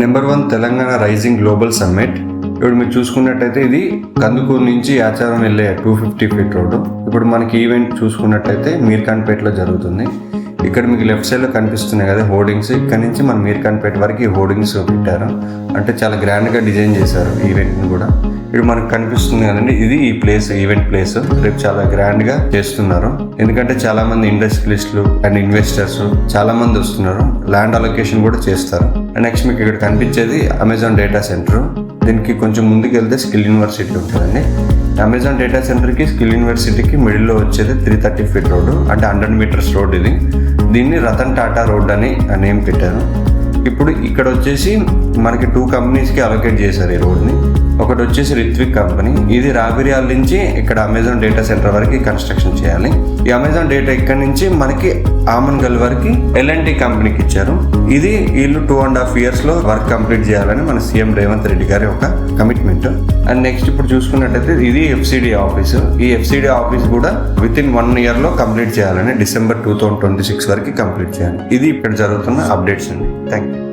Number one Telangana rising global summit ఇప్పుడు మీరు చూసుకున్నట్టయితే ఇది కందుకూరు నుంచి ఆచారం వెళ్ళే టూ ఫిఫ్టీ ఫీట్ రోడ్డు. ఇప్పుడు మనకి ఈవెంట్ చూసుకున్నట్టయితే మీర్ఖాన్పేటలో జరుగుతుంది. ఇక్కడ మీకు లెఫ్ట్ సైడ్లో కనిపిస్తున్నాయి కదా హోర్డింగ్స్ ఇక్కడ నుంచి మన మీర్ఖాన్పేట వరకు ఈ హోర్డింగ్స్ పెట్టారు. అంటే చాలా గ్రాండ్గా డిజైన్ చేశారు ఈవెంట్ని కూడా. ఇప్పుడు మనకు కనిపిస్తుంది కదండి ఇది ఈ ప్లేస్ ఈవెంట్ ప్లేస్ రేపు చాలా గ్రాండ్గా చేస్తున్నారు. ఎందుకంటే చాలా మంది ఇండస్ట్రియలిస్టులు అండ్ ఇన్వెస్టర్స్ చాలా మంది వస్తున్నారు. ల్యాండ్ అలొకేషన్ కూడా చేస్తారు. అండ్ నెక్స్ట్ మీకు ఇక్కడ కనిపించేది అమెజాన్ డేటా సెంటర్ దీనికి కొంచెం ముందుకు వెళ్తే స్కిల్ యూనివర్సిటీ ఉంటుందండి అమెజాన్ డేటా సెంటర్కి స్కిల్ యూనివర్సిటీకి మిడిల్లో వచ్చేది త్రీ థర్టీ ఫీట్ రోడ్డు అంటే హండ్రెడ్ మీటర్స్ రోడ్ ఇది. దీన్ని రతన్ టాటా రోడ్ అని నేమ్ పెట్టారు. ఇప్పుడు ఇక్కడ వచ్చేసి మనకి టూ కంపెనీస్కి అలొకేట్ చేశారు ఈ రోడ్ని. ఒకటి వచ్చేసి రిత్విక్ కంపెనీ ఇది రాబిరియాల నుంచి ఇక్కడ అమెజాన్ డేటా సెంటర్ వరకు కన్స్ట్రక్షన్ చేయాలి. ఈ అమెజాన్ డేటా ఇక్కడ నుంచి మనకి ఆమన్గల్ గల్వర్కి ఎల్ఎన్టీ కంపెనీకి ఇచ్చారు. ఇది వీళ్ళు టూ అండ్ హాఫ్ ఇయర్స్లో వర్క్ కంప్లీట్ చేయాలని మన సీఎం రేవంత్ రెడ్డి గారి ఒక కమిట్మెంట్ అండ్ నెక్స్ట్ ఇప్పుడు చూసుకున్నట్టయితే ఇది ఎఫ్సిడి ఆఫీస్ ఈ ఎఫ్సిడి ఆఫీస్ కూడా విత్ ఇన్ వన్ ఇయర్లో కంప్లీట్ చేయాలని December two thousand twenty six వరకు కంప్లీట్ చేయాలి. ఇది ఇక్కడ జరుగుతున్న అప్డేట్స్ అండి. Thank you